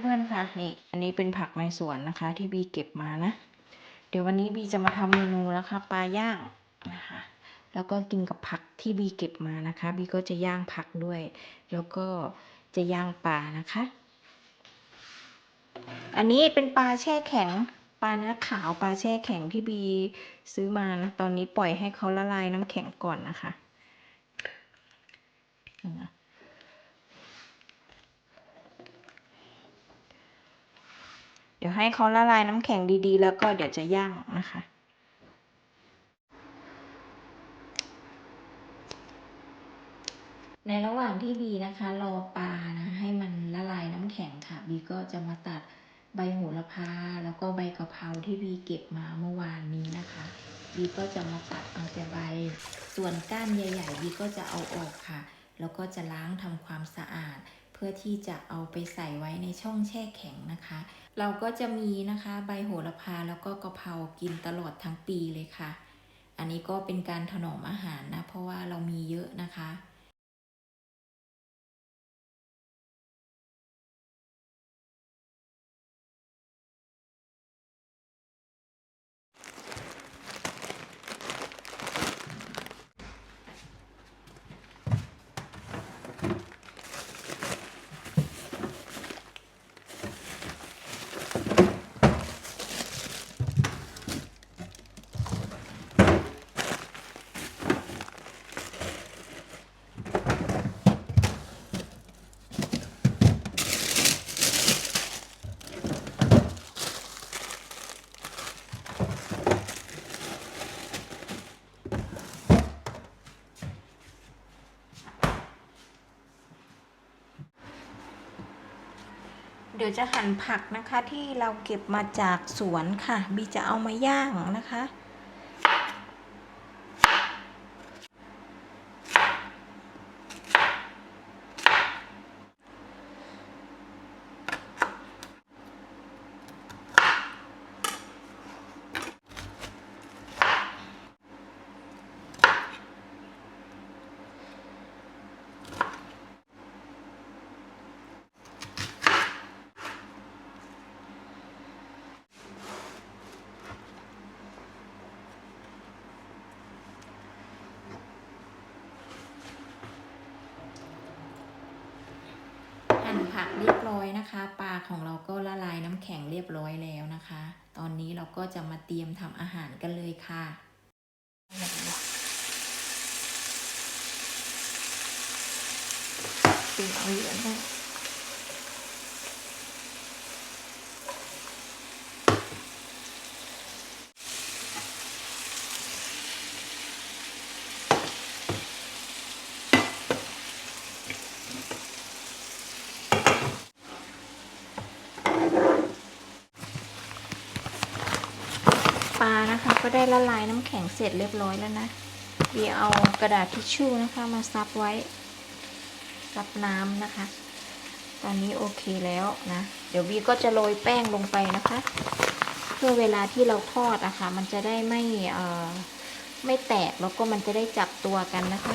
เพื่อนๆคะนี่อันนี้เป็นผักในสวนนะคะ ที่บีเก็บมานะ เดี๋ยววันนี้บีจะมาทำเมนูนะคะปลาย่างนะคะ แล้วก็กินกับผักที่บีเก็บมานะคะบีก็จะย่างผักด้วย แล้วก็จะย่างปลานะคะ อันนี้เป็นปลาแช่แข็งปลาเนื้อขาวปลาแช่แข็งที่บีซื้อมานะตอนนี้ปล่อยให้เขาละลายน้ำแข็งก่อนนะคะนะ เดี๋ยวให้เขาละลายน้ำแข็งดีๆ แล้วก็เดี๋ยวจะย่างนะคะ ในระหว่างที่บีนะคะ รอปลานะให้มันละลายน้ำแข็งค่ะ บีก็จะมาตัดใบโหระพาแล้วก็ใบกะเพราที่บีเก็บมาเมื่อวานนี้นะคะบีก็จะมาตัดเอาแต่ใบ ส่วนก้านใหญ่ๆบีก็จะเอาออกค่ะ แล้วก็จะล้างทำความสะอาด พื่อที่จะเอาไปใส่ไว้ในช่องแช่แข็งนะคะ เราก็จะมีนะคะใบโหระพาแล้วก็กะเพรากินตลอดทั้งปีเลยค่ะ อันนี้ก็เป็นการถนอมอาหารนะ เพราะว่าเรามีเยอะนะคะ เดี๋ยวจะหั่นผักนะคะที่เราเก็บมาจากสวนค่ะบีจะเอามาย่างนะคะ นะคะ ปลาของเราก็ละลายน้ำแข็งเรียบร้อยแล้วนะคะ ตอนนี้เราก็จะมาเตรียมทำอาหารกันเลยค่ะปิดเอาเยอะมากานะคะ ก็ได้ละลายน้ำแข็งเสร็จเรียบร้อยแล้วนะเบียเอากระดาษทิชชู่นะคะมาซับไว้ ซับน้ำนะคะ ตอนนี้โอเคแล้วนะ เดี๋ยววีก็จะโรยแป้งลงไปนะคะ เพื่อเวลาที่เราทอดอะคะ่ะ มันจะได้ไม่เอ่อไม่แตกแล้วก็มันจะได้จับตัวกันนะคะ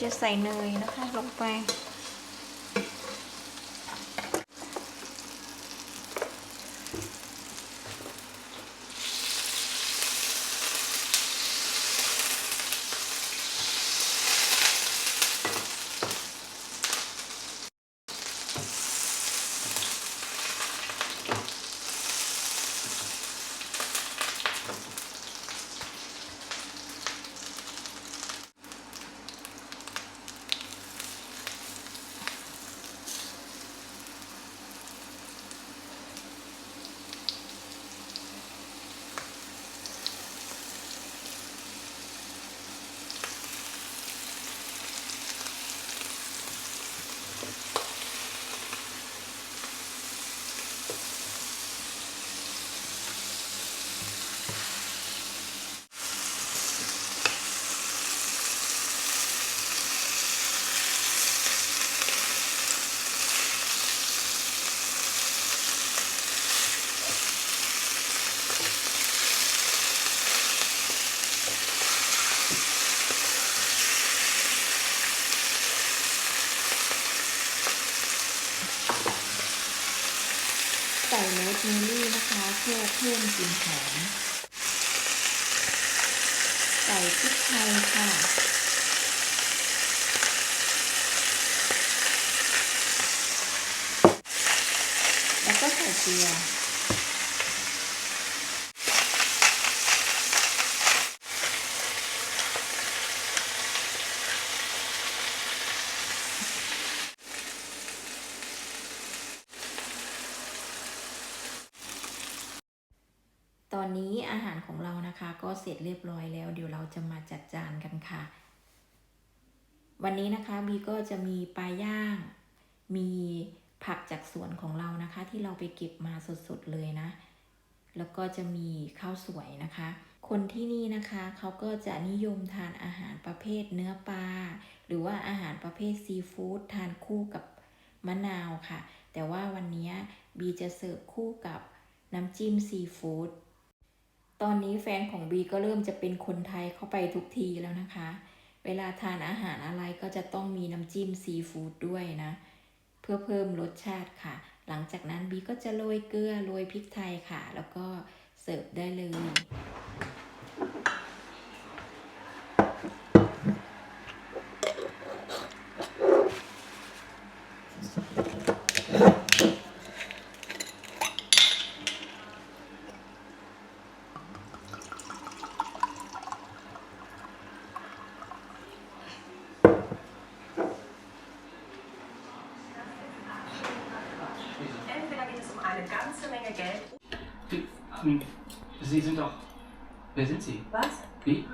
จะใส่เนยนะคะ ลงไป บ สเมอรี่ โคะเพื่อเพิ่มกลิ่นหอมใส่พริกไทยค่ะแล้วก็ใส่เกลือ อนนี้อาหารของเรานะคะ ก็เสร็จเรียบร้อยแล้ว เดี๋ยวเราจะมาจัดจานกันค่ะ วันนี้นะคะบีก็จะมีปลาย่าง มีผักจากสวนของเรานะคะ ที่เราไปเก็บมาสดๆเลยนะ แล้วก็จะมีข้าวสวยนะคะ คนที่นี่นะคะเขาก็จะนิยมทานอาหารประเภทเนื้อปลาหรือว่าอาหารประเภทซีฟู้ดทานคู่กับมะนาวค่ะ แต่ว่าวันนี้บีจะเสิร์ฟคู่กับน้ำจิ้มซีฟู้ด ตอนนี้แฟนของบีก็เริ่มจะเป็นคนไทยเข้าไปทุกทีแล้วนะคะ เวลาทานอาหารอะไรก็จะต้องมีน้ำจิ้มซีฟู้ดด้วยนะ เพื่อเพิ่มรสชาติค่ะ หลังจากนั้นบีก็จะโรยเกลือโรยพริกไทยค่ะ แล้วก็เสิร์ฟได้เลย Wer sind Sie? Was? Wie?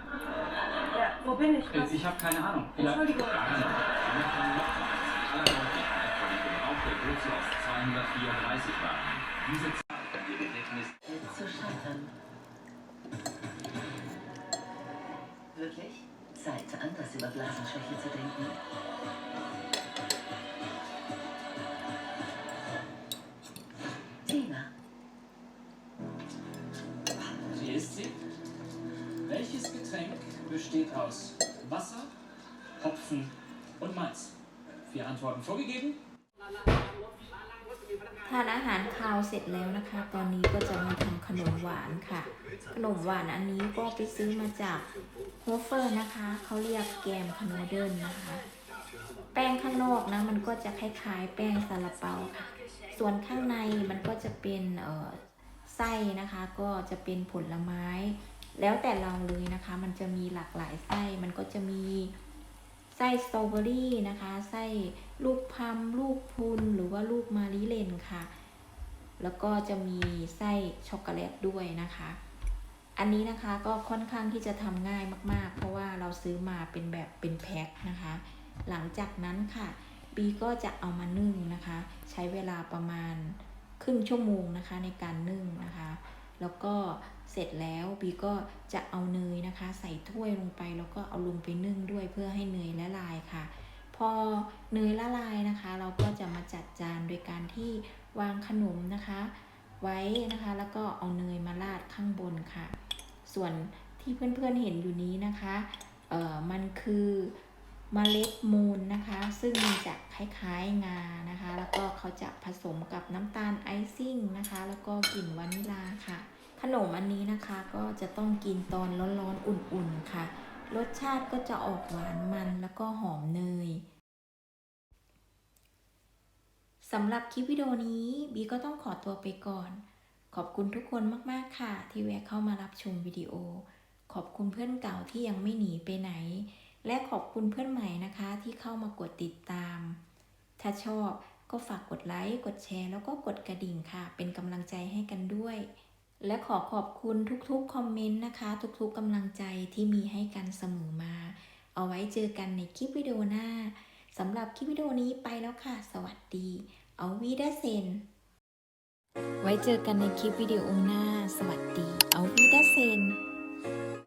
Ja, wo bin ich? Äh, Was? Ich habe keine Ahnung. Entschuldigung. Zu scheitern. Wirklich? Zeit, anders über Blasenschwäche zu denken. Besteht aus Wasser, Hopfen und Malz? Vier Antworten vorgegeben. ทานอาหารคาวเสร็จแล้วนะคะ ตอนนี้ก็จะมาทำขนมหวานค่ะ ขนมหวานอันนี้ก็ไปซื้อมาจากโฮเฟอร์นะคะ เขาเรียกแกมคาโนเดิลนะคะ แป้งข้างนอกนะ มันก็จะคล้ายๆ แป้งซาลาเปาค่ะ ส่วนข้างในมันก็จะเป็นเอ่อไส้นะคะ ก็จะเป็นผลไม้ แล้วแต่เราเลยนะคะ มันจะมีหลากหลายไส้ มันก็จะมีไส้สตรอเบอรี่นะคะ ไส้ลูกพัมลูกพุนหรือว่าลูกมาริเลนค่ะ แล้วก็จะมีไส้ช็อกโกแลตด้วยนะคะ อันนี้นะคะก็ค่อนข้างที่จะทำง่ายมาก ๆ เพราะว่าเราซื้อมาเป็นแบบเป็นแพ็คนะคะ หลังจากนั้นค่ะบีก็จะเอามานึ่งนะคะ ใช้เวลาประมาณครึ่งชั่วโมงนะคะในการนึ่งนะคะ แล้วก็ เสร็จแล้วบีก็จะเอาเนยนะคะ ใส่ถ้วยลงไปแล้วก็เอาลงไปนึ่งด้วยเพื่อให้เนยละลายค่ะ พอเนยละลายนะคะ เราก็จะมาจัดจานโดยการที่วางขนมนะคะ ไว้นะคะ แล้วก็เอาเนยมาราดข้างบนค่ะ ส่วนที่เพื่อนๆเห็นอยู่นี้นะคะเอ่อมันคือเมล็ดมูนนะคะ ซึ่งมันจะคล้ายๆงานะคะ แล้วก็เขาจะผสมกับน้ำตาลไอซิ่งนะคะ แล้วก็กลิ่นวานิลาค่ะ ขนมอันนี้นะคะก็จะต้องกินตอนร้อนๆอุ่นๆค่ะ รสชาติก็จะออกหวานมันแล้วก็หอมเนยสำหรับคลิปวิดีโอนี้บีก็ต้องขอตัวไปก่อน ขอบคุณทุกคนมากๆค่ะ ที่แวะเข้ามารับชมวิดีโอ ขอบคุณเพื่อนเก่าที่ยังไม่หนีไปไหน และขอบคุณเพื่อนใหม่นะคะที่เข้ามากดติดตาม ถ้าชอบก็ฝากกดไลค์ กดแชร์ แล้วก็กดกระดิ่งค่ะ เป็นกำลังใจให้กันด้วย และขอขอบคุณทุกๆคอมเมนต์นะคะ ทุกๆกำลังใจที่มีให้กันเสมอมา เอาไว้เจอกันในคลิปวิดีโอหน้าสำหรับคลิปวิดีโอนี้ไปแล้วค่ะ สวัสดี เอาวีดาเซนไว้เจอกันในคลิปวิดีโอหน้า สวัสดี เอาวีดาเซน